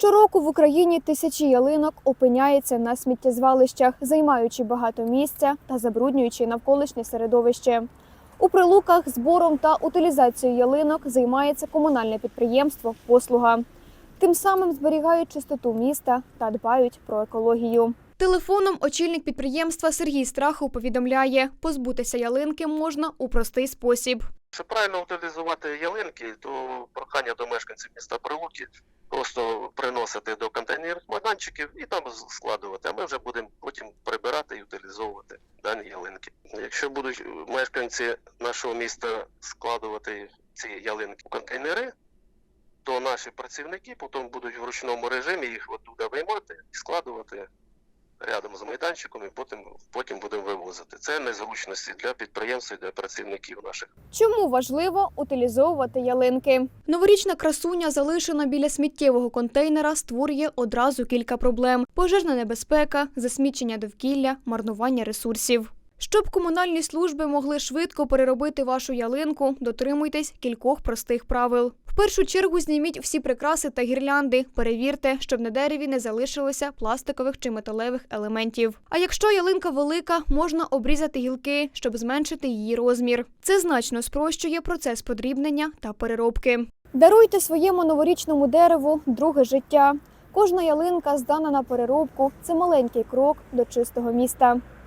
Щороку в Україні тисячі ялинок опиняються на сміттєзвалищах, займаючи багато місця та забруднюючи навколишнє середовище. У прилуках збором та утилізацією ялинок займається комунальне підприємство Послуга. Тим самим зберігають чистоту міста та дбають про екологію. Телефоном очільник підприємства Сергій Страхов повідомляє, позбутися ялинки можна у простий спосіб. Щоб правильно утилізувати ялинки, то прохання до мешканців міста Прилуки просто приносити до контейнерних майданчиків і там складувати. А ми вже будемо потім прибирати і утилізовувати дані ялинки. Якщо будуть мешканці нашого міста складувати ці ялинки в контейнери, то наші працівники потім будуть в ручному режимі їх оттуда виймати і складувати рядом з майданчиком, і потім, потім будемо вивозити. Це незручності для підприємств і для працівників наших. Чому важливо утилізовувати ялинки? Новорічна красуня, залишена біля сміттєвого контейнера, створює одразу кілька проблем: пожежна небезпека, засмічення довкілля, марнування ресурсів. Щоб комунальні служби могли швидко переробити вашу ялинку, дотримуйтесь кількох простих правил. В першу чергу зніміть всі прикраси та гірлянди. Перевірте, щоб на дереві не залишилося пластикових чи металевих елементів. А якщо ялинка велика, можна обрізати гілки, щоб зменшити її розмір. Це значно спрощує процес подрібнення та переробки. Даруйте своєму новорічному дереву друге життя. Кожна ялинка, здана на переробку, це маленький крок до чистого міста.